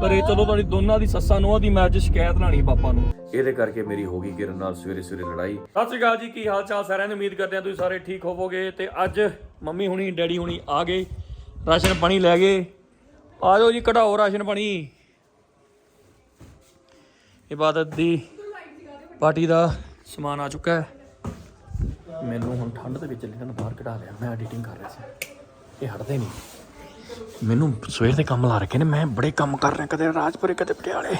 ਘਰੇ ਚਲੋ ਤੁਹਾਡੀ ਦੋਨਾਂ ਦੀ ਸੱਸਾਂ ਨੂੰ ਦੀ ਮੈਂ ਅੱਜ ਸ਼ਿਕਾਇਤ ਲਾਣੀ ਪਾਪਾ ਨੂੰ। ਇਹਦੇ ਕਰਕੇ ਮੇਰੀ ਹੋ ਗਈ ਕਿਰਨ ਨਾਲ ਸਵੇਰੇ ਸਵੇਰੇ ਲੜਾਈ। ਸਤਿ ਸ਼੍ਰੀ ਅਕਾਲ ਜੀ ਕੀ ਹਾਲ ਚਾਲ ਸਾਰਿਆਂ ਦੀ? ਉਮੀਦ ਕਰਦੇ ਹਾਂ ਤੁਸੀਂ ਸਾਰੇ ਠੀਕ ਹੋਵੋਗੇ। ਤੇ ਅੱਜ ਮੰਮੀ ਹੁਣੀ ਡੈਡੀ ਹੁਣੀ ਆ ਗਏ ਰਾਸ਼ਨ ਪਾਣੀ ਲੈ ਗਏ। ਆ ਜਾਓ ਜੀ ਕਢਾਓ ਰਾਸ਼ਨ ਪਾਣੀ। ਇਬਾਦਤ ਦੀ ਪਾਰਟੀ ਦਾ ਸਮਾਨ ਆ ਚੁੱਕਾ ਹੈ। ਮੈਨੂੰ ਹੁਣ ਠੰਡ ਦੇ ਵਿੱਚ ਨੂੰ ਬਾਹਰ ਕਢਾ ਲਿਆ। ਮੈਂ ਐਡੀਟਿੰਗ ਕਰ ਰਿਹਾ ਸੀ। ਇਹ ਹਟਦੇ ਨਹੀਂ। ਮੈਨੂੰ ਸਵੇਰ ਦੇ ਕੰਮ ਲਾ ਰੱਖੇ ਨੇ ਮੈਂ ਬੜੇ ਕੰਮ ਕਰ ਰਿਹਾ ਕਦੇ ਰਾਜਪੁਰੇ ਕਦੇ ਪਟਿਆਲੇ।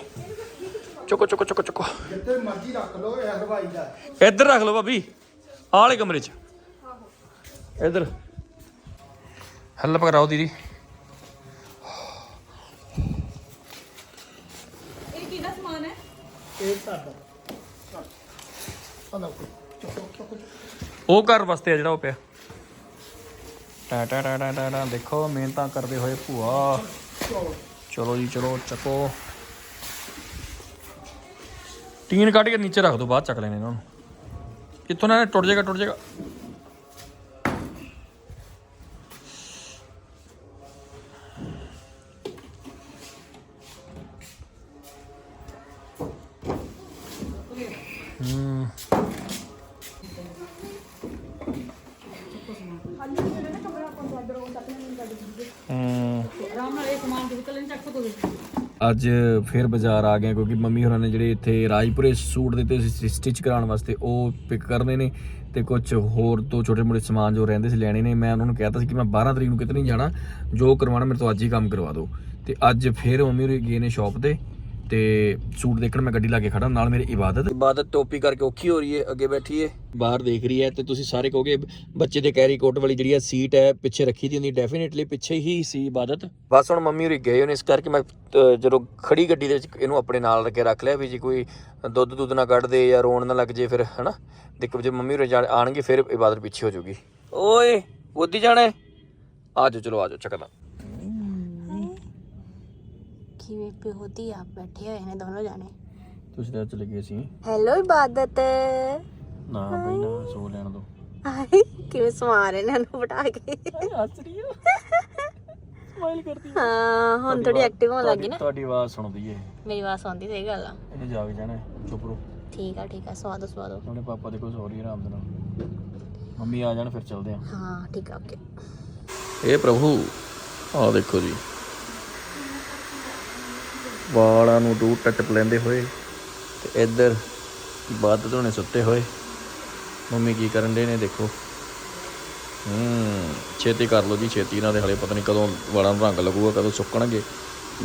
ਚੁੱਕੋ ਚੁੱਕੋ ਚੁੱਕੋ ਚੁੱਕੋ। ਜਿੱਥੇ ਮਰਜ਼ੀ ਰੱਖ ਲਓ ਇਹ ਹਲਵਾਈ ਦਾ ਇੱਧਰ ਰੱਖ ਲਓ ਭਾਬੀ ਆਹ ਵਾਲੇ ਕਮਰੇ 'ਚ। ਇੱਧਰ। ਹੈਲਪ ਕਰਾਓ ਦੀਦੀ। ਇਹ ਕਿਹਦਾ ਸਮਾਨ ਹੈ? ਇਹ ਸਾਡਾ। ਉਹ ਘਰ ਵਾਸਤੇ ਆ ਜਿਹੜਾ ਉਹ ਪਿਆ। ਟਾ ਟਾ ਟਾ ਟਾ ਟਾ ਦੇਖੋ, ਮਿਹਨਤਾਂ ਕਰਦੇ ਹੋਏ ਭੂਆ। ਚਲੋ ਜੀ, ਚਲੋ, ਚੱਕੋ। ਟੀਨ ਕੱਢ ਕੇ ਨੀਚੇ ਰੱਖ ਦਿਓ ਬਾਅਦ ਚੱਕ ਲੈਣੇ ਇਹਨਾਂ ਨੂੰ। ਕਿੱਥੋਂ ਨਾ ਟੁੱਟ ਜਾਏਗਾ ਟੁੱਟ ਜਾਏਗਾ। ਅੱਜ ਫਿਰ ਬਾਜ਼ਾਰ ਆ ਗਏ ਕਿਉਂਕਿ ਮੰਮੀ ਹੋਰਾਂ ਨੇ ਜਿਹੜੇ ਇੱਥੇ ਰਾਜਪੁਰੇ ਸੂਟ ਦਿੱਤੇ ਸੀ ਸਟਿਚ ਕਰਾਉਣ ਵਾਸਤੇ, ਉਹ ਪਿਕ ਕਰਨੇ ਨੇ ਤੇ ਕੁਝ ਹੋਰ ਤੋਂ ਛੋਟੇ ਮੋਟੇ ਸਮਾਨ ਜੋ ਰਹਿੰਦੇ ਸੀ ਲੈਣੇ ਨੇ, ਮੈਂ ਉਹਨਾਂ ਨੂੰ ਕਹਿਤਾ ਸੀ ਕਿ ਮੈਂ 12 ਤਰੀਕ ਨੂੰ ਕਿਤੇ ਨਹੀਂ ਜਾਣਾ, ਜੋ ਕਰਵਾਉਣਾ ਮੇਰੇ ਤੋਂ ਅੱਜ ਹੀ ਕੰਮ ਕਰਵਾ ਦਿਓ। ਤੇ ਅੱਜ ਫਿਰ ਮੰਮੀ ਹੋਰੀ ਗਏ ਨੇ ਸ਼ਾਪ ਤੇ ਤੇ ਸੂਟ ਦੇਖਣ ਮੈਂ ਗੱਡੀ ਲਾ ਕੇ ਖੜਾ, ਨਾਲ ਮੇਰੇ ਇਬਾਦਤ। ਇਬਾਦਤ ਟੋਪੀ ਕਰਕੇ ਔਖੀ ਹੋ ਰਹੀ ਹੈ, ਅੱਗੇ ਬੈਠੀ ਹੈ ਬਾਹਰ ਦੇਖ ਰਹੀ ਹੈ ਤੇ ਤੁਸੀਂ ਸਾਰੇ ਕਹੋਗੇ, ਬੱਚੇ ਦੇ ਕੈਰੀ ਕੋਟ ਵਾਲੀ ਜਿਹੜੀ ਆ ਸੀਟ ਹੈ, ਪਿੱਛੇ ਰੱਖੀ ਦੀ ਹੁੰਦੀ ਡੈਫੀਨਿਟਲੀ ਪਿੱਛੇ ਹੀ ਸੀ ਇਬਾਦਤ। ਬਸ ਹੁਣ ਮੰਮੀ ਹੋਰੀ ਗਏ ਹੋਣੇ ਇਸ ਕਰਕੇ ਮੈਂ ਜਦੋਂ ਖੜੀ ਗੱਡੀ ਦੇ ਵਿੱਚ ਇਹਨੂੰ ਆਪਣੇ ਨਾਲ ਰੱਖ ਕੇ ਰੱਖ ਲਿਆ ਵੀ ਜੇ ਕੋਈ ਦੁੱਧ ਦੁੱਧ ਨਾ ਕੱਢ ਦੇ ਜਾਂ ਰੋਣ ਨਾ ਲੱਗ ਜੇ ਫਿਰ, ਹਨਾ? ਦੇਖੋ ਜੇ ਮੰਮੀ ਹੋਰੀ ਜਾ- ਆਣਗੇ, ਫਿਰ ਇਬਾਦਤ ਪਿੱਛੇ ਹੋ ਜਾਊਗੀ। ਓਏ ਉੱਧੀ ਜਾਣਾ। ਹੈ ਆਜੋ ਚਲੋ ਆਜੋ ਚੱਕਦਾ ਕਿਵੇਂ ਪਿਓਤੀ ਆਪ ਬੈਠੇ ਹੋਏ ਨੇ ਦੋਨੋਂ ਜਾਣੇ। ਤੁਸੀਂ ਤਾਂ ਚਲੇ ਗਏ ਸੀ। ਹੈਲੋ ਇਬਾਦਤ। ਨਾ ਬਈ ਨਾ ਸੋ ਲੈਣ ਦੋ। ਆਏ ਕਿਵੇਂ ਸਵਾ ਰਹੇ ਨੇ ਇਹਨੂੰ ਬਿਠਾ ਕੇ। ਹੱਸ ਰਹੀ ਆ। ਸਮਾਈਲ ਕਰਦੀ ਹਾਂ ਹੁਣ ਥੋੜੀ ਐਕਟਿਵ ਹੋਣ ਲੱਗੀ ਨਾ। ਤੁਹਾਡੀ ਆਵਾਜ਼ ਸੁਣਦੀ ਏ। ਮੇਰੀ ਆਵਾਜ਼ ਆਉਂਦੀ ਸਹੀ ਗੱਲ ਆ। ਇਹਨੇ ਜਾਗ ਜਾਣਾ ਹੈ। ਚੁੱਪ ਰੋ ਠੀਕ ਆ ਠੀਕ ਆ ਸਵਾਦੋ ਸਵਾਦੋ ਉਹਨੇ ਪਾਪਾ ਦੇ ਕੋਲ ਸੌ ਰਹੀ ਆਰਾਮ ਦੇ ਨਾਲ। ਮੰਮੀ ਆ ਜਾਣ ਫਿਰ ਚੱਲਦੇ ਆ। ਹਾਂ ਠੀਕ ਆ ਓਕੇ। ਇਹ ਪ੍ਰਭੂ ਆ ਦੇਖੋ ਜੀ। ਵਾਲਾਂ ਨੂੰ ਦੂਰ ਟੱਟ ਲੈਂਦੇ ਹੋਏ ਤੇ ਇੱਧਰ ਇਬਾਦਤ ਹੋਣੇ ਸੁੱਤੇ ਹੋਏ। ਮੰਮੀ ਕੀ ਕਰਨ ਦੇ ਨੇ ਦੇਖੋ। ਹੂੰ ਛੇਤੀ ਕਰ ਲਓ ਜੀ ਛੇਤੀ ਇਹਨਾਂ ਦੇ ਹਲੇ ਪਤਾ ਨਹੀਂ ਕਦੋਂ ਵਾਲਾਂ ਨੂੰ ਰੰਗ ਲੱਗੂਗਾ ਕਦੋਂ ਸੁੱਕਣਗੇ।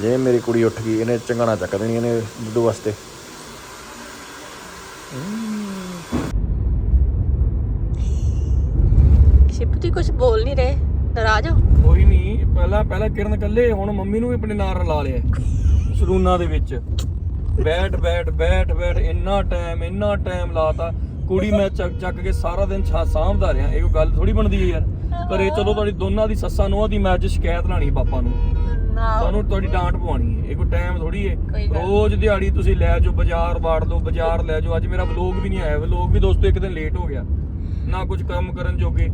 ਜੇ ਮੇਰੀ ਕੁੜੀ ਉੱਠ ਗਈ ਇਹਨੇ ਚੰਗਾਣਾ ਚੱਕ ਦੇਣੀ ਇਹਨੇ ਦੁੱਧ ਵਾਸਤੇ। ਸ਼ਿਪ ਤੁਸੀਂ ਕੁਝ ਬੋਲ ਨਹੀਂ ਰਹੇ ਨਾਰਾਜ਼ ਹੋ? ਕੋਈ ਨਹੀਂ ਪਹਿਲਾਂ ਪਹਿਲਾਂ ਕਿਰਨ ਕੱਲੇ ਹੁਣ ਮੰਮੀ ਨੂੰ ਵੀ ਆਪਣੇ ਨਾਲ ਰਲਾ ਲਿਆ। ਸਲੂਨਾ ਦੇ ਵਿੱਚ। ਬੈਠ ਬੈਠ ਬੈਠ ਬੈਠ ਇੰਨਾ ਟਾਈਮ ਇੰਨਾ ਟਾਈਮ ਲਾਤਾ। ਕੁੜੀ ਮੈਂ ਚੱਕ ਚੱਕ ਕੇ ਸਾਰਾ ਦਿਨ ਛਾ ਸਾਂਭਦਾ ਰਿਹਾ। ਇਹ ਕੋਈ ਗੱਲ ਥੋੜੀ ਬਣਦੀ ਹੈ ਯਾਰ। ਘਰੇ ਚਲੋ ਤੁਹਾਡੀ ਦੋਨਾਂ ਦੀ ਸੱਸਾਂ ਨੂੰ ਦੀ ਮੈਂ ਅੱਜ ਸ਼ਿਕਾਇਤ ਲਾਣੀ ਪਾਪਾ ਨੂੰ। ਤੁਹਾਨੂੰ ਤੁਹਾਡੀ ਡਾਂਟ ਪਵਾਣੀ ਹੈ। ਇਹ ਕੋਈ ਟਾਈਮ ਥੋੜੀ ਹੈ। ਰੋਜ਼ ਦਿਹਾੜੀ ਤੁਸੀਂ ਲੈ ਜਾਓ ਬਾਜ਼ਾਰ ਵਾੜ ਲਓ ਬਾਜ਼ਾਰ ਲੈ ਜਾਓ। ਅੱਜ ਮੇਰਾ ਵਲੋਗ ਵੀ ਨਹੀਂ ਆਇਆ। ਵਲੋਗ ਵੀ ਦੋਸਤੋ ਇੱਕ ਦਿਨ ਲੇਟ ਹੋ ਗਿਆ। ਨਾ ਕੁਝ ਕੰਮ ਕਰਨ ਜੋਗੇ।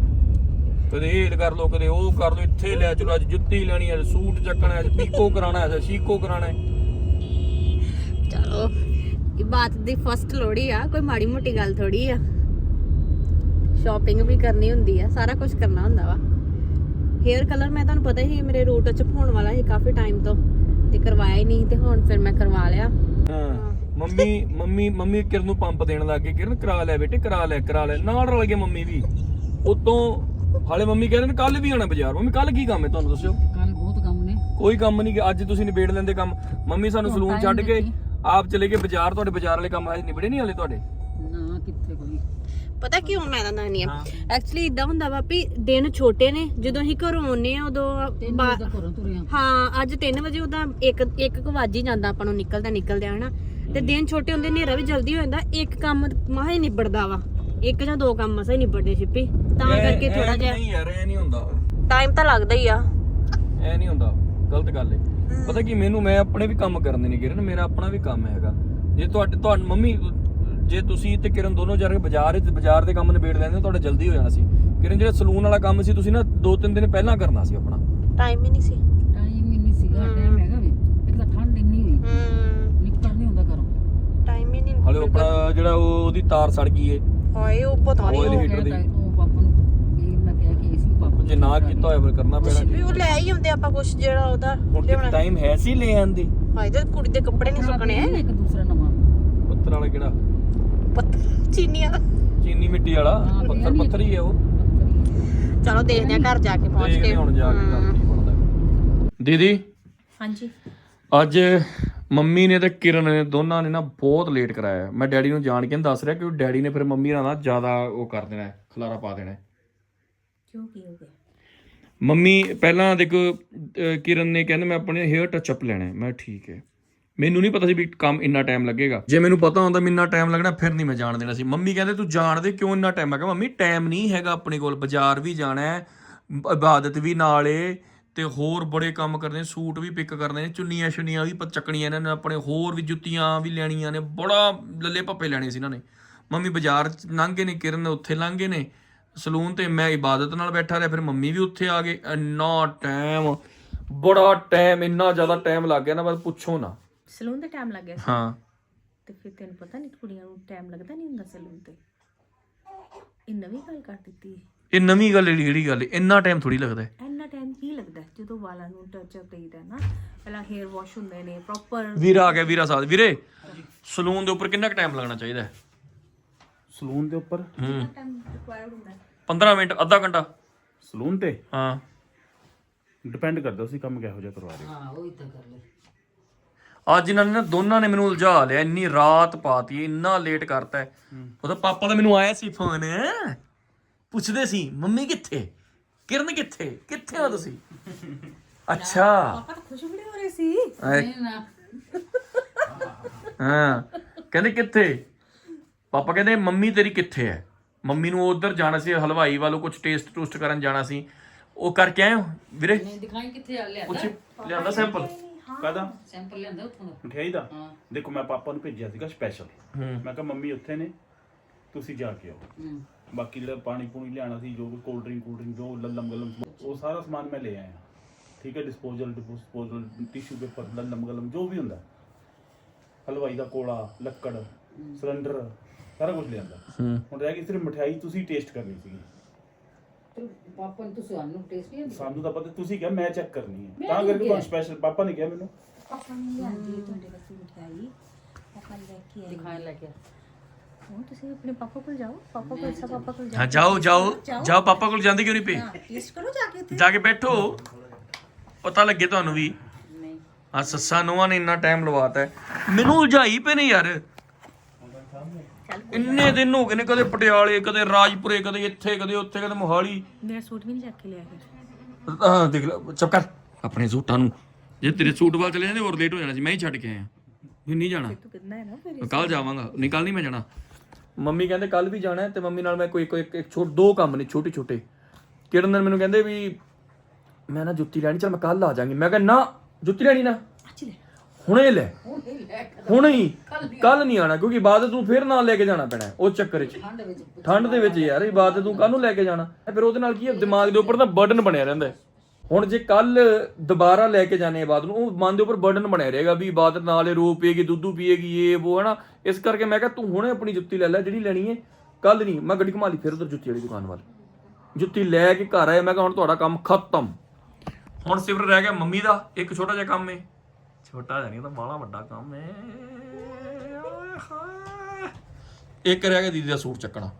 ਕਦੇ ਇਹ ਕਰ ਲਓ ਕਦੇ ਉਹ ਕਰ ਲਓ। ਇੱਥੇ ਲੈ ਚਲੋ ਅੱਜ ਜੁੱਤੀ ਲੈਣੀ ਹੈ ਸੂਟ ਚੱਕਣਾ ਹੈ ਪੀਕੋ ਕਰਾਣਾ ਹੈ ਸ਼ੀਕੋ ਕਰਾਣਾ ਹੈ। ਚਲੋ ਇਬਾਦਤ ਦੀ ਫਸਟ ਲੋੜੀ ਆ ਕੋਈ ਮਾੜੀ ਮੋਟੀ ਗੱਲ ਥੋੜੀ ਆ। ਸ਼ਾਪਿੰਗ ਵੀ ਕਰਨੀ ਹੁੰਦੀ ਆ ਸਾਰਾ ਕੁਝ ਕਰਨਾ ਹੁੰਦਾ ਵਾ। ਹੇਅਰ ਕਲਰ ਮੈਂ ਤੁਹਾਨੂੰ ਪਤਾ ਹੀ ਮੇਰੇ ਰੂਟ ਚ ਹੋਣ ਵਾਲਾ ਸੀ ਕਾਫੀ ਟਾਈਮ ਤੋਂ ਤੇ ਕਰਵਾਇਆ ਹੀ ਨਹੀਂ ਤੇ ਹੁਣ ਫਿਰ ਮੈਂ ਕਰਵਾ ਲਿਆ। ਹਾਂ ਮੰਮੀ ਮੰਮੀ ਮੰਮੀ ਕਿਰਨ ਨੂੰ ਪੰਪ ਦੇਣ ਲੱਗ ਗਈ ਕਿਰਨ ਕਰਾ ਲੈ ਬੇਟੇ ਕਰਾ ਲੈ ਕਰਾ ਲੈ। ਨਾਲ ਰਲ ਗਏ ਮੰਮੀ ਵੀ। ਉਤੋਂ ਹਾਲੇ ਮੰਮੀ ਕਹਿੰਦੇ ਨੇ ਕੱਲ ਵੀ ਆਣਾ ਬਾਜ਼ਾਰ। ਮੰਮੀ ਕੱਲ ਕੀ ਕੰਮ ਹੈ ਤੁਹਾਨੂੰ ਦੱਸਿਓ? ਕੱਲ ਬਹੁਤ ਕੰਮ ਨੇ। ਕੋਈ ਕੰਮ ਨਹੀਂ ਅੱਜ ਤੁਸੀਂ ਨਿਬੇੜ ਲੈਂਦੇ ਕੰਮ। ਮੰਮੀ ਸਾਨੂੰ ਸਲੂਨ ਛੱਡ ਕੇ ਆਪ ਚਲੇ ਗਏ ਬਾਜ਼ਾਰ ਤੁਹਾਡੇ ਬਾਜ਼ਾਰ ਵਾਲੇ ਕੰਮ ਆਏ ਨਿਬੜੇ ਨਹੀਂ ਹਾਲੇ ਤੁਹਾਡੇ? ਨਾ ਕਿੱਥੇ ਕੋਈ। ਪਤਾ ਕਿਉਂ ਮੈਂ ਤਾਂ ਨਹੀਂ ਹਾਂ। ਐਕਚੁਅਲੀ ਇਦਾਂ ਹੁੰਦਾ ਵਾ ਵੀ ਦਿਨ ਛੋਟੇ ਨੇ ਜਦੋਂ ਅਸੀਂ ਘਰੋਂ ਆਉਂਦੇ ਆ ਉਦੋਂ ਬਾ- ਤਾਂ ਘਰੋਂ ਤੁਰਿਆ ਹਾਂ ਅੱਜ 3 ਵਜੇ ਉਹਦਾ ਇੱਕ ਇੱਕ ਕੁ ਵੱਜ ਹੀ ਜਾਂਦਾ ਆਪਾਂ ਨੂੰ ਨਿਕਲਦਾ ਨਿਕਲਦੇ ਹਨਾ। ਤੇ ਦਿਨ ਛੋਟੇ ਹੁੰਦੇ ਹਨੇਰਾ ਵੀ ਜਲਦੀ ਹੋ ਜਾਂਦਾ ਇੱਕ ਕੰਮ ਮਹਾ ਹੀ ਨਿਬੜਦਾ ਵਾ। ਇੱਕ ਜਾਂ ਦੋ ਕੰਮ ਮਸਾ ਹੀ ਨਿਬੜਦੇ ਛਿੱਪੀ ਤਾਂ ਕਰਕੇ ਥੋੜਾ ਜਿਹਾ ਨਹੀਂ ਯਾਰ ਇਹ ਨਹੀਂ ਹੁੰਦਾ। ਟਾਈਮ ਤਾਂ ਲੱਗਦਾ ਹੀ ਆ। ਇਹ ਨਹੀਂ ਹੁੰਦਾ। ਗਲਤ ਗੱਲ ਹੈ ਪਤਾ ਕੀ ਮੈਨੂੰ ਮੈਂ ਆਪਣੇ ਵੀ ਕੰਮ ਕਰਨੇ ਨੇ ਕਿਰਨ ਮੇਰਾ ਆਪਣਾ ਵੀ ਕੰਮ ਹੈਗਾ। ਜੇ ਤੁਹਾਡੇ ਤੁਹਾਡੀ ਮੰਮੀ ਜੇ ਤੁਸੀਂ ਤੇ ਕਿਰਨ ਦੋਨੋਂ ਜਾ ਕੇ ਬਾਜ਼ਾਰ ਤੇ ਬਾਜ਼ਾਰ ਦੇ ਕੰਮ ਨਿਬੇੜ ਲੈਂਦੇ ਤੁਹਾਡਾ ਜਲਦੀ ਹੋ ਜਾਣਾ ਸੀ। ਕਿਰਨ ਜਿਹੜਾ ਸਲੂਨ ਵਾਲਾ ਕੰਮ ਸੀ ਤੁਸੀਂ ਨਾ 2-3 ਦਿਨ ਪਹਿਲਾਂ ਕਰਨਾ ਸੀ ਆਪਣਾ। ਟਾਈਮ ਹੀ ਨਹੀਂ ਸੀ। ਟਾਈਮ ਹੀ ਨਹੀਂ ਸੀਗਾ ਟਾਈਮ ਹੈਗਾ ਵੀ। ਫਿਰ ਤਾਂ ਠੰਡ ਇੰਨੀ ਹੋਈ। ਨਿਕਲ ਨਹੀਂ ਹੁੰਦਾ ਘਰੋਂ। ਟਾਈਮ ਹੀ ਨਹੀਂ ਹਲੇ ਆਪਣਾ ਜਿਹੜਾ ਉਹਦੀ ਤਾਰ ਸੜ ਗਈ ਏ। ਹਾਏ ਉਹ ਪਤਾ ਨਹੀਂ ਉਹ ਹੀਟਰ ਜੇ ਨਾ ਕੀਤਾ ਹੋਇਆ ਫਿਰ ਕਰਨਾ ਪੈਣਾ ਵੀ ਉਹ ਲੈ ਹੀ ਹੁੰਦੇ ਆਪਾਂ ਕੁਛ ਜਿਹੜਾ ਉਹਦਾ ਹੁਣ ਤੇ ਟਾਈਮ ਹੈ ਸੀ ਲੈ ਆਂਦੀ। ਹਾਏ ਤੇ ਕੁੜੀ ਦੇ ਕੱਪੜੇ ਨਹੀਂ ਸੁੱਕਣੇ। ਇੱਕ ਦੂਸਰਾ ਨਵਾਂ। ਪੱਥਰ ਵਾਲਾ ਕਿਹੜਾ? ਪੱਥਰ ਚੀਨੀਆਂ ਚੀਨੀ ਮਿੱਟੀ ਵਾਲਾ। ਪੱਥਰ ਪੱਥਰ ਹੀ ਹੈ ਉਹ। ਚਲੋ ਦੇਖਦੇ ਆ ਘਰ ਜਾ ਕੇ ਪਹੁੰਚ ਦੇਖਦੇ ਕੇ। ਹੁਣ ਜਾ ਕੇ ਗੱਲ ਕੀ ਬਣਦਾ। ਦੀਦੀ ਹਾਂਜੀ। ਅੱਜ ਮੰਮੀ ਨੇ ਤੇ ਕਿਰਨ ਨੇ ਦੋਨਾਂ ਨੇ ਨਾ ਬਹੁਤ ਲੇਟ ਕਰਾਇਆ। ਮੈਂ ਡੈਡੀ ਨੂੰ ਜਾਣ ਕੇ ਨੀ ਦੱਸ ਰਿਹਾ ਕਿ ਡੈਡੀ ਨੇ ਫਿਰ ਮੰਮੀ ਨਾਲ ਨਾ ਜ਼ਿਆਦਾ ਉਹ ਕਰ ਦੇਣਾ ਹੈ, ਖਲਾਰਾ ਪਾ ਦੇਣਾ ਹੈ। ਕਿਉਂ ਕੀ ਹੋ ਗਿਆ? ਮੰਮੀ, ਪਹਿਲਾਂ ਦੇਖੋ ਕਿਰਨ ਨੇ ਕਹਿੰਦੇ ਮੈਂ ਆਪਣੇ ਹੇਅਰ ਟੱਚ ਅਪ ਲੈਣਾ ਮੈਂ ਠੀਕ ਹੈ। ਮੈਨੂੰ ਨਹੀਂ ਪਤਾ ਸੀ ਵੀ ਕੰਮ ਇੰਨਾ ਟਾਈਮ ਲੱਗੇਗਾ। ਜੇ ਮੈਨੂੰ ਪਤਾ ਹੁੰਦਾ ਮੈਨੂੰ ਇੰਨਾ ਟਾਈਮ ਲੱਗਣਾ, ਫਿਰ ਨਹੀਂ ਮੈਂ ਜਾਣ ਦੇਣਾ ਸੀ। ਮੰਮੀ ਕਹਿੰਦੇ, ਤੂੰ ਜਾਣ ਦੇ ਕਿਉਂ ਇੰਨਾ ਟਾਈਮ ਹੈਗਾ ਮੰਮੀ ਟਾਈਮ ਨਹੀਂ ਹੈਗਾ ਆਪਣੇ ਕੋਲ। ਬਾਜ਼ਾਰ ਵੀ ਜਾਣਾ ਹੈ, ਇਬਾਦਤ ਵੀ ਨਾਲ ਏ, ਤੇ ਹੋਰ ਬੜੇ ਕੰਮ ਕਰਨੇ ਸੂਟ ਵੀ ਪਿਕ ਕਰਨੇ ਨੇ, ਚੁੰਨੀਆਂ ਸ਼ੁੰਨੀਆਂ ਵੀ ਚੱਕਣੀਆਂ ਇਹਨਾਂ ਨੇ, ਆਪਣੇ ਹੋਰ ਵੀ ਜੁੱਤੀਆਂ ਵੀ ਲੈਣੀਆਂ ਨੇ, ਬੜਾ ਲੱਲੇ ਭੱਪੇ ਲੈਣੇ ਸੀ ਇਹਨਾਂ ਨੇ। ਮੰਮੀ ਬਾਜ਼ਾਰ ਚ ਲੰਘੇ ਨੇ, ਕਿਰਨ ਉੱਥੇ ਲੰਘੇ ਨੇ। ਸਲੂਨ ਤੇ ਮੈਂ ਇਬਾਦਤ ਨਾਲ ਬੈਠਾ ਰਿਹਾ ਫਿਰ ਮੰਮੀ ਵੀ ਉੱਥੇ ਆ ਗਏ। ਇੰਨਾ ਟਾਈਮ ਬੜਾ ਟਾਈਮ ਇੰਨਾ ਜ਼ਿਆਦਾ ਟਾਈਮ ਲੱਗ ਗਿਆ ਨਾ ਬਸ ਪੁੱਛੋ ਨਾ। ਸਲੂਨ ਤੇ ਟਾਈਮ ਲੱਗ ਗਿਆ ਸੀ? ਹਾਂ। ਤੇ ਫਿਰ ਤੈਨੂੰ ਪਤਾ ਨਹੀਂ ਕੁੜੀਆਂ ਨੂੰ ਟਾਈਮ ਲੱਗਦਾ ਨਹੀਂ ਹੁੰਦਾ ਸਲੂਨ ਤੇ? ਇਹ ਨਵੀਂ ਗੱਲ ਕਰ ਦਿੱਤੀ ਇਹ ਨਵੀਂ ਗੱਲ ਜਿਹੜੀ ਜਿਹੜੀ ਗੱਲ ਹੈ, ਇੰਨਾ ਟਾਈਮ ਥੋੜੀ ਲੱਗਦਾ ਹੈ। ਇੰਨਾ ਟਾਈਮ ਕੀ ਲੱਗਦਾ ਹੈ? ਜਦੋਂ ਵਾਲਾਂ ਨੂੰ ਟੱਚ ਅਪ ਦੇਈਦਾ ਨਾ ਪਹਿਲਾਂ ਹੇਅਰ ਵਾਸ਼ ਹੁੰਦੇ ਨੇ ਪ੍ਰੋਪਰ ਵੀਰਾ ਆ ਗਿਆ ਵੀਰਾ ਸਾਥ। ਵੀਰੇ ਸਲੂਨ ਦੇ ਉੱਪਰ ਕਿੰਨਾ ਕੁ ਟਾਈਮ ਲੱਗਣਾ ਚਾਹੀਦਾ ਹੈ? ਸਲੂਨ ਦੇ ਉੱਪਰ? ਹੂੰ। ਟਾਈਮ ਰਿਕੁਆਇਰਡ ਹੁੰਦਾ ਹੈ? 15 ਮਿੰਟ ਅੱਧਾ ਘੰਟਾ। ਸਲੂਨ ਤੇ? ਹਾਂ। ਡਿਪੈਂਡ ਕਰਦਾ ਤੁਸੀਂ ਕੰਮ ਕਿਹੋ ਜਿਹਾ ਕਰਵਾ ਰਹੇ ਹੋ। ਹਾਂ ਉਹ ਹੀ ਤਾਂ ਕਰ ਲੈ ਅੱਜ ਇਹਨਾਂ ਨੇ ਨਾ ਦੋਨਾਂ ਨੇ ਮੈਨੂੰ ਉਲਝਾ ਲਿਆ ਇੰਨੀ ਰਾਤ ਪਾਤੀ ਇੰਨਾ ਲੇਟ ਕਰਤਾ। ਉਹਦਾ ਪਾਪਾ ਦਾ ਮੈਨੂੰ ਆਇਆ ਸੀ ਫੋਨ ਪੁੱਛਦੇ ਸੀ ਮੰਮੀ ਕਿੱਥੇ? ਕਿਰਨ ਕਿੱਥੇ? ਕਿੱਥੇ ਹੋ ਤੁਸੀਂ? ਅੱਛਾ। ਪਾਪਾ ਤਾਂ ਖੁਸ਼ ਬੜੇ ਹੋ ਰਹੇ ਸੀ। ਐ- ਨਹੀਂ ਨਾ। ਹਾਂ। ਕਹਿੰਦੇ ਕਿੱਥੇ? ਪਾਪਾ ਕਹਿੰਦੇ ਮੰਮੀ ਤੇਰੀ ਕਿੱਥੇ ਹੈ? ਮੰਮੀ ਨੂੰ ਉਧਰ ਜਾਣਾ ਸੀ ਹਲਵਾਈ ਵਾਲੋ ਕੁਝ ਟੇਸਟ ਟੂਸਟ ਕਰਨ ਜਾਣਾ ਸੀ। ਉਹ ਕਰਕੇ ਆਏ ਹੋ? ਵੀਰੇ? ਨਹੀਂ ਦਿਖਾਈ ਕਿੱਥੇ ਆ? ਲਿਆ ਕੁਛ ਲਿਆਂਦਾ ਸੈਂਪਲ ਕਾਦਾ ਸੈਂਪਲ ਲਿਆਂਦਾ ਉੱਥੋਂ ਦਾ। ਮਠਿਆਈ ਦਾ ਹਾਂ। ਦੇਖੋ ਮੈਂ ਪਾਪਾ ਨੂੰ ਭੇਜਿਆ ਸੀਗਾ ਸਪੈਸ਼ਲ ਮੈਂ ਕਿਹਾ ਮੰਮੀ ਉੱਥੇ ਨੇ ਤੁਸੀਂ ਜਾ ਕੇ ਆਓ। ਬਾਕੀ ਜਿਹੜਾ ਪਾਣੀ ਪੂਣੀ ਲਿਆਣਾ ਸੀ ਜੋ ਕੋਲਡ ਡਰਿੰਕ ਕੋਲਡ ਡਰਿੰਕ ਜੋ ਲੱਲਮ ਗਲਮ ਉਹ ਸਾਰਾ ਸਮਾਨ ਮੈਂ ਲੈ ਆਇਆ। ਠੀਕ ਹੈ ਡਿਸਪੋਜ਼ਲ ਡਿਸਪੋਜ਼ਲ ਟਿਸ਼ੂ ਪੇਪਰ ਲੱਲਮ ਗਲਮ ਜੋ ਵੀ ਹੁੰਦਾ। ਹਲਵਾਈ ਦਾ ਕੋਲਾ ਲੱਕੜ ਸਿਲੰਡਰ ਸਾਰਾ ਕੁਝ ਲਿਆਂਦਾ ਹੂੰ। ਹੁਣ ਰਹਿ ਗਈ ਸਿਰਫ ਮਠਿਆਈ ਤੁਸੀਂ ਟੇਸਟ ਕਰਨੀ ਸੀਗੀ। ਪਾਪਾ ਨੂੰ ਤੁਸੀਂ ਸਾਨੂੰ ਟੇਸਟ ਨਹੀਂ ਸਾਨੂੰ ਤਾਂ ਪਤਾ ਤੁਸੀਂ ਕਿਹਾ ਮੈਂ ਚੈੱਕ ਕਰਨੀ ਹੈ। ਤਾਂ ਕਰਕੇ। ਤੁਹਾਨੂੰ ਸਪੈਸ਼ਲ ਪਾਪਾ ਨੇ ਕਿਹਾ ਮੈਨੂੰ। ਪਾਪਾ ਨੇ ਲਿਆਂਦੀ ਤੁਹਾਡੇ ਵਾਸਤੇ ਮਠਿਆਈ। ਪਾਪਾ ਲੈ ਕੇ ਆਏ ਦਿਖਾਣ ਲੱਗ ਗਿਆ। ਹੁਣ ਤੁਸੀਂ ਆਪਣੇ ਪਾਪਾ ਕੋਲ ਜਾਓ। ਪਾਪਾ ਕੋਲ ਸਭ ਪਾਪਾ ਕੋਲ ਹਾਂ ਜਾਓ। ਜਾਓ ਜਾਓ। ਪਾਪਾ ਕੋਲ ਜਾਂਦੇ ਕਿਉਂ ਨਹੀਂ ਪਏ ਟੇਸਟ ਕਰੋ ਜਾ ਕੇ ਜਾ ਕੇ ਬੈਠੋ। ਪਤਾ ਲੱਗੇ ਤੁਹਾਨੂੰ ਵੀ। ਨਹੀਂ। ਆ ਸੱਸਾ ਨੂੰਹਾਂ ਨੇ ਇੰਨਾ ਟਾਈਮ ਲਵਾਤਾ ਹੈ। ਮੈਨੂੰ ਉਲਝਾਈ ਪਏ ਨੇ ਯਾਰ। ਇੰਨੇ ਦਿਨ ਹੋ ਗਏ ਨੇ ਕਦੇ ਪਟਿਆਲੇ ਕਦੇ ਰਾਜਪੁਰੇ ਕਦੇ ਇੱਥੇ ਕਦੇ ਉੱਥੇ ਕਦੇ ਮੋਹਾਲੀ। ਮੇਰਾ ਸੂਟ ਵੀ ਨਹੀਂ ਚੱਕ ਕੇ ਲਿਆ ਫਿਰ। ਆਹ ਦੇਖ ਲੈ ਚੁੱਪ ਕਰ ਆਪਣੇ ਸੂਟਾਂ ਨੂੰ। ਜੇ ਤੇਰੇ ਸੂਟ ਵਾਲ ਚਲੇ ਜਾਂਦੇ ਹੋਰ ਲੇਟ ਹੋ ਜਾਣਾ ਸੀ ਮੈਂ ਹੀ ਛੱਡ ਕੇ ਆਇਆ। ਵੀ ਨਹੀਂ ਜਾਣਾ। ਤੂੰ ਕਿੰਨਾ ਹੈ ਨਾ ਫਿਰ ਕੱਲ ਜਾਵਾਂਗਾ ਨਹੀਂ ਕੱਲ ਨਹੀਂ ਮੈਂ ਜਾਣਾ। ਮੰਮੀ ਕਹਿੰਦੇ ਕੱਲ ਵੀ ਜਾਣਾ ਹੈ ਤੇ ਮੰਮੀ ਨਾਲ ਮੈਂ ਕੋਈ ਕੋਈ ਇੱਕ ਛੋਟ ਦੋ ਕੰਮ ਨੇ ਛੋਟੇ ਛੋਟੇ। ਕਿਰਨ ਨੇ ਮੈਨੂੰ ਕਹਿੰਦੇ ਵੀ ਮੈਂ ਨਾ ਜੁੱਤੀ ਲੈਣੀ ਚਲ ਮੈਂ ਕੱਲ ਆ ਜਾਾਂਗੀ ਮੈਂ ਕਿਹਾ ਨਾ ਜੁੱਤੀ ਲੈਣੀ ਨਾ। ਅੱਜ ਲੈ। ਹੁਣੇ ਲੈ ਹੁਣੇ ਹੀ। ਕੱਲ ਨਹੀਂ ਆਣਾ ਕਿਉਂਕਿ ਇਬਾਦਤ ਨੂੰ ਫਿਰ ਨਾਲ ਲੈ ਕੇ ਜਾਣਾ ਪੈਣਾ ਉਹ ਚੱਕਰ 'ਚ। ਠੰਡ ਵਿੱਚ ਠੰਡ ਦੇ ਵਿੱਚ ਯਾਰ ਇਬਾਦਤ ਨੂੰ ਕੱਲ ਨੂੰ ਲੈ ਕੇ ਜਾਣਾ। ਫਿਰ ਉਹਦੇ ਨਾਲ ਕੀ ਹੈ ਦਿਮਾਗ ਦੇ ਉੱਪਰ ਨਾ ਬਰਡਨ ਬਣਿਆ ਰਹਿੰਦਾ। ਹੁਣ ਜੇ ਕੱਲ ਦੁਬਾਰਾ ਲੈ ਕੇ ਜਾਣੇ ਇਬਾਦਤ ਨੂੰ ਉਹ ਮਨ ਦੇ ਉੱਪਰ ਬਰਡਨ ਬਣਿਆ ਰਹੇਗਾ ਵੀ ਇਬਾਦਤ ਨਾਲ ਇਹ ਰੋ ਪੀਏਗੀ ਦੁੱਧੂ ਪੀਏਗੀ ਇਹ ਉਹ ਹਨਾ। ਇਸ ਕਰਕੇ ਮੈਂ ਕਿਹਾ ਤੂੰ ਹੁਣੇ ਆਪਣੀ ਜੁੱਤੀ ਲੈ ਲੈ ਜਿਹੜੀ ਲੈਣੀ ਹੈ। ਕੱਲ ਨਹੀਂ ਮੈਂ ਗੱਡੀ ਘੁਮਾ ਲਈ ਫਿਰ ਉਧਰ ਜੁੱਤੀ ਵਾਲੀ ਦੁਕਾਨ ਵੱਲ। ਜੁੱਤੀ ਲੈ ਕੇ ਘਰ ਆਇਆ ਮੈਂ ਕਿਹਾ ਹੁਣ ਤੁਹਾਡਾ ਕੰਮ ਖਤਮ। ਹੁਣ ਸਿਰਫ ਰਹਿ ਗਿਆ ਮੰਮੀ ਦਾ ਇੱਕ ਛੋਟਾ ਜਿਹਾ ਕੰਮ ਹੈ ਛੋਟਾ ਜਿਹਾ ਨਹੀਂ ਤਾਂ ਬਾਹਲਾ ਵੱਡਾ ਕੰਮ ਹੈ ਓਏ ਹੋਏ। ਇੱਕ ਰਹਿ ਗਿਆ ਦੀਦੀ ਦਾ ਸੂਟ ਚੱਕਣਾ।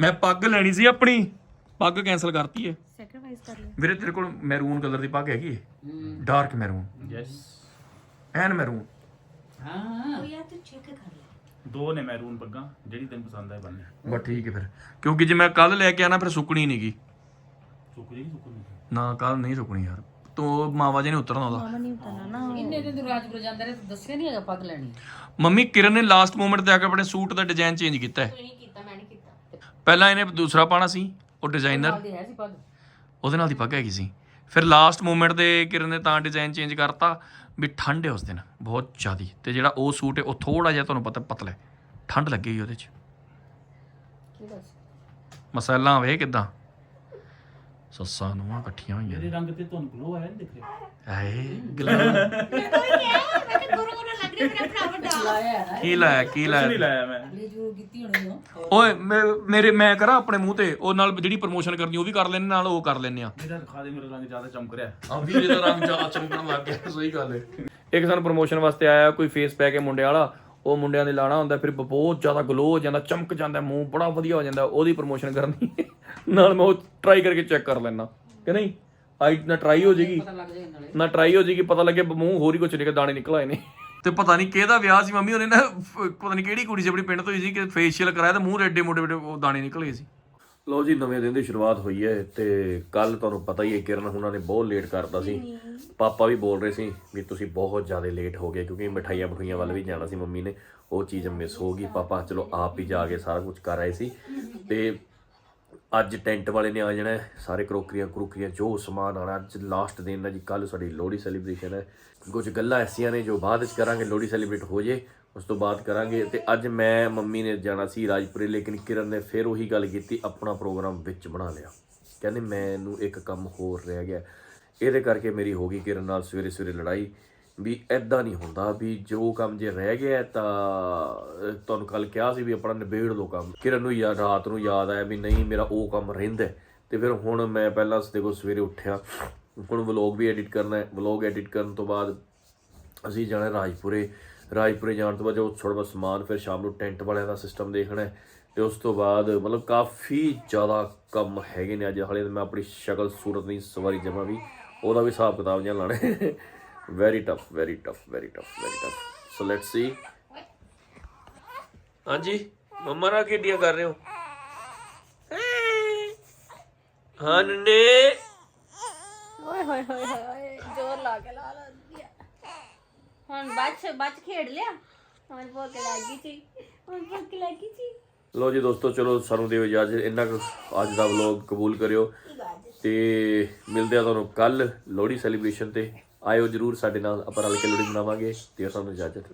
ਮੈਂ ਪੱਗ ਲੈਣੀ ਸੀ ਆਪਣੀ। ਪੱਗ ਕੈਨਸਲ ਕਰਤੀ ਹੈ ਸੈਕਰੀਫਾਈਸ ਕਰ ਲਿਆ। ਵੀਰੇ ਤੇਰੇ ਕੋਲ ਮੈਰੂਨ ਕਲਰ ਦੀ ਪੱਗ ਹੈਗੀ ਡਾਰਕ ਮੈਰੂਨ ਯੈਸ ਐਨ ਮੈਰੂਨ ਹਾਂ। ਉਹ ਯਾਰ ਤੂੰ ਚੈੱਕ ਕਰ ਲੈ। ਦੋ ਨੇ ਮੈਰੂਨ ਪੱਗਾਂ ਜਿਹੜੀ ਤੈਨੂੰ ਪਸੰਦ ਆਏ ਬੰਨੇ ਬਸ ਠੀਕ ਹੈ ਫਿਰ। ਕਿਉਂਕਿ ਜੇ ਮੈਂ ਕੱਲ ਲੈ ਕੇ ਆਣਾ ਫਿਰ ਸੁੱਕਣੀ ਨਹੀਂਗੀ ਸੁੱਕ ਜੇਗੀ ਸੁੱਕ ਨਹੀਂ ਨਾ ਕੱਲ ਨਹੀਂ ਸੁੱਕਣੀ ਯਾਰ। ਤੂੰ ਮਾਵਾ ਜੀ ਨੇ ਉਤਰਨਾ ਉਹਦਾ। ਮਾਮਾ ਨਹੀਂ ਉਤਰਨਾ ਨਾ। ਇੰਨੇ ਦਿਨ ਤੋਂ ਰਾਜਪੁਰ ਜਾਂਦੇ ਰਹੇ ਦੱਸਿਆ ਨਹੀਂ ਹੈਗਾ ਪੱਗ ਲੈਣੀ। ਮੰਮੀ ਕਿਰਨ ਨੇ ਲਾਸਟ ਮੂਮੈਂਟ ਤੇ ਆ ਕੇ ਆਪਣੇ ਸੂਟ ਦਾ ਡਿਜ਼ਾਈਨ ਚੇਂਜ ਕੀਤਾ ਹੈ। ਨਹੀਂ ਕੀਤਾ ਮੈਂ ਨਹੀਂ ਕੀਤਾ। ਪਹਿਲਾਂ ਇਹਨੇ ਦੂਸਰਾ ਪਾਣਾ ਸੀ ਉਹ ਡਿਜ਼ਾਈਨਰ ਨਾਲ ਦੀ ਹੈ ਸੀ ਪੱਗ। ਉਹਦੇ ਨਾਲ ਦੀ ਪੱਗ ਹੈਗੀ ਸੀ। ਫਿਰ ਲਾਸਟ ਮੂਮੈਂਟ ਤੇ ਕਿਰਨ ਨੇ ਤਾਂ ਡਿਜ਼ਾਈਨ ਚੇਂਜ ਕਰਤਾ ਵੀ ਠੰਡ ਹੈ ਉਸ ਦਿਨ ਬਹੁਤ ਜ਼ਿਆਦੀ। ਤੇ ਜਿਹੜਾ ਉਹ ਸੂਟ ਹੈ ਉਹ ਥੋੜਾ ਜਿਹਾ ਤੁਹਾਨੂੰ ਪਤਾ ਪਤਲਾ ਹੈ। ਠੰਡ ਲੱਗੇਗੀ ਉਹਦੇ 'ਚ। ਕੀ ਦੱਸ? ਮਸਾਲਾ ਵੇ ਕਿਦਾਂ। ਸੱਸਾਂ ਨੂੰ ਇਕੱਠੀਆਂ ਹੋਈਆਂ। ਇਹਦੇ ਰੰਗ ਤੇ ਤੁਹਾਨੂੰ ਗਲੋ ਆਇਆ ਨਹੀਂ ਦਿਖ ਰਿਹਾ। ਐ ਗਲਾ। ਮੈਂ ਤਾਂ ਗੁਰੂ ਨੂੰ ਲੱਗ ਰਿਹਾ ਮੇਰਾ ਭਰਾ ਵੱਡਾ। ਕੀ ਲਾਇਆ ਕੀ ਕੁਛ ਨਹੀਂ ਲਾਇਆ ਲਾਇਆ ਮੈਂ ਓਏ ਮੇ- ਮੇਰੇ ਮੈਂ ਕਰਾਂ ਆਪਣੇ ਮੂੰਹ ਤੇ ਉਹ ਨਾਲ ਜਿਹੜੀ ਪ੍ਰਮੋਸ਼ਨ ਕਰਨੀ ਉਹ ਵੀ ਕਰ ਲੈਣੇ ਨਾਲ ਉਹ ਕਰ ਲੈਣੇ ਆ। ਮੇਰਾ ਦਿਖਾ ਦੇ ਮੇਰਾ ਰੰਗ ਜ਼ਿਆਦਾ ਚਮਕ ਰਿਹਾ। ਆ ਵੀਰੇ ਦਾ ਰੰਗ ਜ਼ਿਆਦਾ ਚਮਕਣ ਲੱਗ ਗਿਆ ਸਹੀ ਗੱਲ ਹੈ ਇੱਕ ਸਾਨੂੰ ਪ੍ਰਮੋਸ਼ਨ ਵਾਸਤੇ ਆਇਆ ਕੋਈ ਫੇਸ ਪੈਕ ਹੈ ਮੁੰਡੇ ਵਾਲਾ ਉਹ ਮੁੰਡਿਆਂ ਦੇ ਲਾਣਾ ਹੁੰਦਾ ਫਿਰ ਬਹੁਤ ਜ਼ਿਆਦਾ ਗਲੋ ਹੋ ਜਾਂਦਾ ਚਮਕ ਜਾਂਦਾ ਮੂੰਹ ਬੜਾ ਵਧੀਆ ਹੋ ਜਾਂਦਾ ਉਹਦੀ ਪ੍ਰਮੋਸ਼ਨ ਕਰਨੀ। ਨਾਲ ਮੈਂ ਉਹ ਟਰਾਈ ਕਰਕੇ ਚੈੱਕ ਕਰ ਲੈਣਾ ਕਿ ਨਹੀਂ? ਆਈ ਨਾ ਟਰਾਈ ਹੋ ਜੇਗੀ। ਨਾ ਟਰਾਈ ਹੋ ਜੇਗੀ ਪਤਾ ਲੱਗੇ ਮੂੰਹ ਹੋਰ ਹੀ ਕੁਝ ਨਿਕਲ ਦਾਣੇ ਨਿਕਲ ਆਏ ਨੇ। ਤੇ ਪਤਾ ਨਹੀਂ ਕਿਹਦਾ ਵਿਆਹ ਸੀ ਮੰਮੀ ਉਹਨੇ ਨਾ ਫ- ਪਤਾ ਨਹੀਂ ਕਿਹੜੀ ਕੁੜੀ ਸੀ ਆਪਣੀ ਪਿੰਡ ਤੋਂ ਹੀ ਸੀ ਕਿ ਫੇਸ਼ੀਅਲ ਕਰਾਇਆ ਤੇ ਮੂੰਹ ਰੇਡੇ ਮੋਟੇ ਮੋਟੇ ਉਹ ਦਾਣੇ ਨਿਕਲ ਸੀ। ਲੋ ਜੀ ਨਵੇਂ ਦਿਨ ਦੀ ਸ਼ੁਰੂਆਤ ਹੋਈ ਹੈ ਤੇ ਕੱਲ ਤੁਹਾਨੂੰ ਪਤਾ ਹੀ ਹੈ ਕਿਰਨ ਹੁਣਾਂ ਨੇ ਬਹੁਤ ਲੇਟ ਕਰਤਾ ਸੀ। ਪਾਪਾ ਵੀ ਬੋਲ ਰਹੇ ਸੀ ਵੀ ਤੁਸੀਂ ਬਹੁਤ ਜ਼ਿਆਦਾ ਲੇਟ ਹੋ ਗਏ ਕਿਉਂਕਿ ਮਠਾਈਆਂ ਮਠੂਈਆਂ ਵੱਲ ਵੀ ਜਾਣਾ ਸੀ ਮੰਮੀ ਨੇ। ਉਹ ਚੀਜ਼ ਮਿਸ ਹੋ ਗਈ। ਪਾਪਾ ਚਲੋ ਆਪ ਹੀ ਜਾ ਕੇ ਸਾਰਾ ਕੁਝ ਕਰ ਆਏ ਸੀ। ਤੇ ਅੱਜ ਟੈਂਟ ਵਾਲੇ ਨੇ ਆ ਜਾਣਾ ਸਾਰੇ ਕਰੋਕਰੀਆਂ ਕਰੋਕਰੀਆਂ, ਜੋ ਸਮਾਨ ਆਣਾ ਅੱਜ ਲਾਸਟ ਦਿਨ ਹੈ ਜੀ ਕੱਲ ਸਾਡੀ ਲੋਹੜੀ ਸੈਲੀਬ੍ਰੇਸ਼ਨ ਹੈ। ਕੁਝ ਗੱਲਾਂ ਐਸੀਆਂ ਨੇ ਜੋ ਬਾਅਦ ਵਿੱਚ ਕਰਾਂਗੇ, ਲੋਹੜੀ ਸੈਲੀਬ੍ਰੇਟ ਹੋ ਜੇ, ਉਸ ਤੋਂ ਬਾਅਦ ਕਰਾਂਗੇ। ਤੇ ਅੱਜ ਮੈਂ, ਮੰਮੀ ਨੇ ਜਾਣਾ ਸੀ ਰਾਜਪੁਰੇ, ਲੇਕਿਨ ਕਿਰਨ ਨੇ ਫਿਰ ਉਹੀ ਗੱਲ ਕੀਤੀ, ਆਪਣਾ ਪ੍ਰੋਗਰਾਮ ਵਿੱਚ ਬਣਾ ਲਿਆ। ਕਹਿੰਦੇ ਮੈਨੂੰ ਇੱਕ ਕੰਮ ਹੋਰ ਰਹਿ ਗਿਆ। ਇਹਦੇ ਕਰਕੇ ਮੇਰੀ ਹੋ ਗਈ ਕਿਰਨ ਨਾਲ ਸਵੇਰੇ ਸਵੇਰੇ ਲੜਾਈ। ਵੀ ਐਦਾਂ ਨਹੀਂ ਹੁੰਦਾ ਵੀ ਜੋ ਕੰਮ ਜੇ ਰਹਿ ਗਿਆ ਤਾਂ ਤੁਹਾਨੂੰ ਕੱਲ ਕਿਹਾ ਸੀ ਵੀ ਆਪਣਾ ਨਿਬੇੜ ਲਓ ਕੰਮ। ਕਿਰਨ ਨੂੰ ਯਾਦ ਰਾਤ ਨੂੰ ਯਾਦ ਆਇਆ ਵੀ ਨਹੀਂ, ਮੇਰਾ ਉਹ ਕੰਮ ਰਹਿੰਦਾ ਹੈ। ਤੇ ਫਿਰ ਹੁਣ ਮੈਂ ਪਹਿਲਾਂ ਦੇਖੋ ਸਵੇਰੇ ਉੱਠਿਆ। ਹੁਣ ਵਲੌਗ ਵੀ ਐਡਿਟ ਕਰਨਾ ਹੈ। ਵਲੌਗ ਐਡਿਟ ਕਰਨ ਤੋਂ ਬਾਅਦ ਅਸੀਂ ਜਾਣਾ ਰਾਜਪੁਰੇ। ਰਾਜਪੁਰੇ ਜਾਣ ਤੋਂ ਬਾਅਦ ਜੋ ਥੋੜਾ ਬਹੁਤ ਸਮਾਨ ਫਿਰ ਸ਼ਾਮ ਨੂੰ ਟੈਂਟ ਵਾਲਿਆਂ ਦਾ ਸਿਸਟਮ ਦੇਖਣਾ ਹੈ। ਤੇ ਉਸ ਤੋਂ ਬਾਅਦ ਮਤਲਬ ਕਾਫੀ ਜ਼ਿਆਦਾ ਕੰਮ ਹੈਗੇ ਨੇ ਅੱਜ। ਹਾਲੇ ਮੈਂ ਆਪਣੀ ਸ਼ਕਲ, ਸੂਰਤ ਨਹੀਂ, ਸਵਾਰੀ ਜਮਾ ਵੀ ਉਹਦਾ ਵੀ ਹਿਸਾਬ ਕਿਤਾਬ ਜਾਂ ਲਾਣਾ very tough very tough very tough very tough so let's see ਹਾਂਜੀ ਮੰਮਾ ਨਾਲ ਕਿੱਡੀਆਂ ਕਰ ਰਹੇ ਹੋ? ਹਾਂ ਨੰਨੇ। ਓਏ ਹੋਏ ਹੋਏ ਹੋਏ ਜ਼ੋਰ ਲਾ ਕੇ ਲਾ ਲਾ ਦਿਆ ਹੁਣ ਬੱਚ ਬੱਚ ਖੇਡ ਲਿਆ? ਹੁਣ ਭੁੱਖ ਲੱਗੀ ਸੀ। ਹੁਣ ਭੁੱਖ ਲੱਗੀ ਸੀ। ਲੋ ਜੀ ਦੋਸਤੋ ਚਲੋ ਸਾਨੂੰ ਦਿਓ ਇਜਾਜ਼ਤ। ਇੰਨਾ ਕੁ ਅੱਜ ਦਾ ਵਲੌਗ ਕਬੂਲ ਕਰਿਓ। ਤੇ ਮਿਲਦੇ ਆ ਤੁਹਾਨੂੰ ਕੱਲ ਲੋਹੜੀ ਸੈਲੀਬ੍ਰੇਸ਼ਨ ਤੇ। ਆਇਓ ਜਰੂਰ ਸਾਡੇ ਨਾਲ ਆਪਾਂ ਰਲ ਕੇ ਲੋਹੜੀ ਮਨਾਵਾਂਗੇ ਤੇ ਸਾਨੂੰ ਇਜਾਜ਼ਤ